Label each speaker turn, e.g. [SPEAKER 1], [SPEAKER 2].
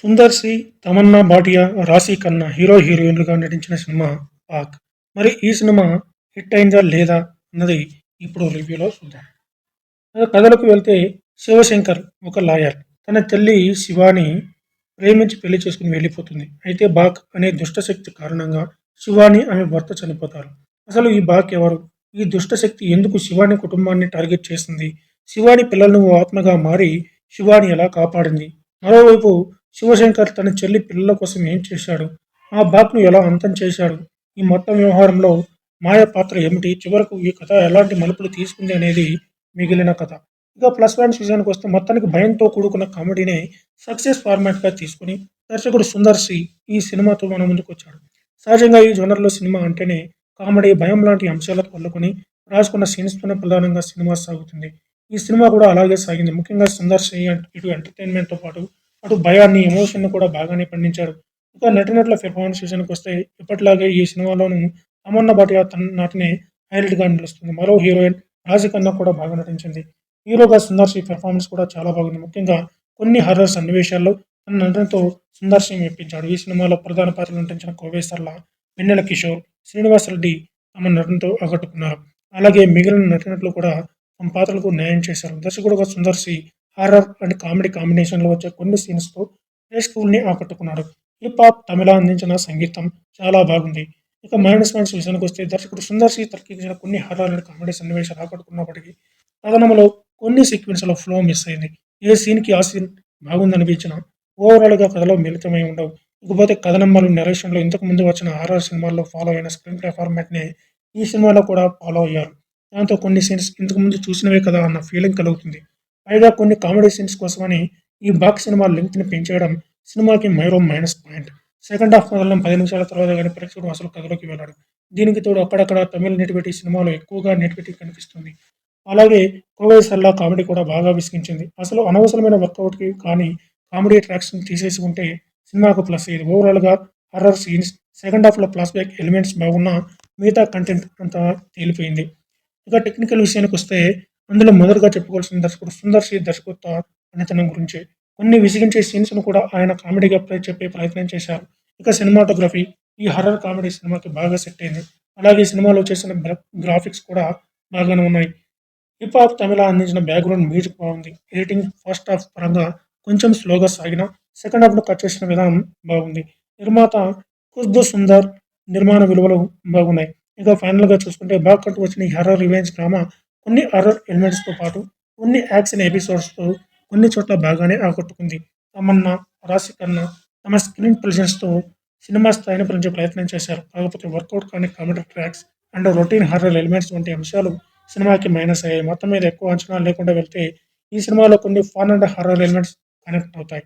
[SPEAKER 1] Sundar C, Tamannaah Bhatia, రాశి Khanna hero హీరోయిన్లుగా నటించిన సినిమా 'పాక్'. మరి ఈ సినిమా హిట్ అయిందా లేదా అన్నది ఇప్పుడు రివ్యూలో చూద్దాం. కథలకు వెళ్తే శివశంకర్ ఒక లాయర్. తన తల్లి శివాని ప్రేమించి పెళ్ళి చేసుకుని వెళ్ళిపోతుంది. అయితే బాక్ అనే దుష్టశక్తి కారణంగా శివాని ఆమె భర్త చనిపోతారు. అసలు ఈ బాక్ ఎవరు? ఈ దుష్టశక్తి ఎందుకు శివాని కుటుంబాన్ని టార్గెట్ చేసింది? శివాని పిల్లలను ఓ ఆత్మగా మారి శివాని ఎలా కాపాడింది? మరోవైపు శివశంకర్ తన చెల్లి పిల్లల కోసం ఏం చేశాడు? ఆ బాక్ను ఎలా అంతం చేశాడు? ఈ మొత్తం వ్యవహారంలో మాయ పాత్ర ఏమిటి? చివరకు ఈ కథ ఎలాంటి మలుపులు తీసుకుంది అనేది మిగిలిన కథ. ఇక ప్లస్ వన్ విషయానికి వస్తే మొత్తానికి భయంతో కూడుకున్న కామెడీనే సక్సెస్ ఫార్మాట్గా తీసుకుని దర్శకుడు సుందర్ సి ఈ సినిమాతో మన ముందుకు వచ్చాడు. సహజంగా ఈ జోనర్లో సినిమా అంటేనే కామెడీ, భయం లాంటి అంశాలకు అల్లుకుని రాసుకున్న సీన్స్తోనే ప్రధానంగా సినిమా సాగుతుంది. ఈ సినిమా కూడా అలాగే సాగింది. ముఖ్యంగా సుందర్ సి ఇటు ఎంటర్టైన్మెంట్తో పాటు అటు భయాన్ని, ఎమోషన్‌ని కూడా బాగానే పండించారు ఇక నటినట్ల పెర్ఫార్మెన్స్ విషయానికి వస్తే ఇప్పటిలాగే ఈ సినిమాలోనూ తమన్నా భాటియా తన నటనే హైలైట్‌గా నిలుస్తుంది. మరో హీరోయిన్ రాశీ కూడా బాగా నటించింది. హీరోగా సుందర్శి పెర్ఫార్మెన్స్ కూడా చాలా బాగుంది. ముఖ్యంగా కొన్ని హర్రర్ సన్నివేశాల్లో తన నటనతో సుందర్శి మెప్పించాడు. ఈ సినిమాలో ప్రధాన పాత్రలు నటించిన కోవై వెన్నెల కిషోర్, శ్రీనివాస్ రెడ్డి తమ నటనతో ఆకట్టుకున్నారు. అలాగే మిగిలిన నటినట్లు కూడా తమ పాత్రలకు న్యాయం చేశారు. దర్శకుడుగా సుందర్శి హారర్ అండ్ కామెడీ కాంబినేషన్లో వచ్చే కొన్ని సీన్స్తో ప్రేక్షకుల్ని ఆకట్టుకున్నాడు. హిప్ హాప్, తమిళ అందించిన సంగీతం చాలా బాగుంది. ఇక మైనస్ పాయింట్స్ విషయానికి వస్తే దర్శకుడు సుందర్ సి తెరకెక్కించిన కొన్ని హారర్ అండ్ కామెడీ సన్నివేశాలు ఆకట్టుకున్నప్పటికీ కథనంలో కొన్ని సీక్వెన్స్‌లో ఫ్లో మిస్ అయింది. ఏ సీన్‌కి ఆ సీన్ బాగుందనిపించినా ఓవరాల్‌గా కథలో మిళితమై ఉండవు. ఇకపోతే కథనం మరియు ఇంతకు ముందు వచ్చిన హారర్ సినిమాల్లో ఫాలో అయిన స్క్రీన్ ప్లే ఫార్మాట్ని ఈ సినిమాలో కూడా ఫాలో అయ్యారు. దాంతో కొన్ని సీన్స్ ఇంతకు ముందు చూసినవే కదా అన్న ఫీలింగ్ కలుగుతుంది. పైగా కొన్ని కామెడీ సీన్స్ కోసమని ఈ బాక్స్ సినిమా లెంగ్త్‌ని పెంచేయడం సినిమాకి మైరో మైనస్ పాయింట్. సెకండ్ హాఫ్ మొదలైన పది నిమిషాల తర్వాత కానీ ప్రేక్షకుడు అసలు కథలోకి వెళ్ళాడు దీనికి తోడు అక్కడక్కడ తమిళ్ నెటివిటీ సినిమాలో ఎక్కువగా నెటివిటీ కనిపిస్తుంది. అలాగే కోవై సల్లా కామెడీ కూడా బాగా విసిగించింది. అసలు అనవసరమైన వర్కౌట్‌కి కానీ కామెడీ ట్రాక్స్‌ని తీసేసి ఉంటే సినిమాకు ప్లస్ అయ్యేది. ఓవరాల్‌గా హర్రర్ సీన్స్, సెకండ్ హాఫ్‌లో ఫ్లాష్‌బ్యాక్ ఎలిమెంట్స్ బాగున్నా మిగతా కంటెంట్ అంతా తేలిపోయింది. ఇక టెక్నికల్ విషయానికి వస్తే అందులో మొదటగా చెప్పుకోవాల్సిన దర్శకుడు సుందర్ సి దర్శకత్వ పనితనం గురించి కొన్ని విసిగించే సీన్స్‌ను కూడా ఆయన కామెడీగా చెప్పే ప్రయత్నం చేశారు. ఇక సినిమాటోగ్రఫీ ఈ హర్రర్ కామెడీ సినిమాకి బాగా సెట్ అయింది. అలాగే సినిమాలో చేసిన గ్రాఫిక్స్ కూడా బాగానే ఉన్నాయి. హిప్ హాప్, తమిళ అందించిన బ్యాక్‌గ్రౌండ్ మ్యూజిక్ బాగుంది. ఎడిటింగ్ ఫస్ట్ హాఫ్ పరంగా కొంచెం స్లోగా సాగిన సెకండ్ హాఫ్‌ను కట్ చేసిన విధానం బాగుంది. నిర్మాత ఖుష్బూ సుందర్ నిర్మాణ విలువలు బాగున్నాయి. ఇక ఫైనల్‌గా చూసుకుంటే బాగా కట్టు వచ్చిన ఈ హర్రర్ రివెంజ్ డ్రామా కొన్ని హర్రర్ ఎలిమెంట్స్‌తో పాటు కొన్ని యాక్షన్ ఎపిసోడ్స్‌తో కొన్ని చోట్ల బాగానే ఆకట్టుకుంది. తమన్నా, రాశీ కన్నా తమ స్క్రీన్ ప్రెజెన్స్‌తో సినిమా స్థాయిని పెంచే ప్రయత్నం చేశారు. కాకపోతే వర్కౌట్ కాని comedy tracks and routine horror elements వంటి అంశాలు సినిమాకి మైనస్ అయ్యాయి. మొత్తం మీద ఎక్కువ అంచనా లేకుండా వెళ్తే ఈ సినిమాలో కొన్ని fun and horror elements connect అవుతాయి.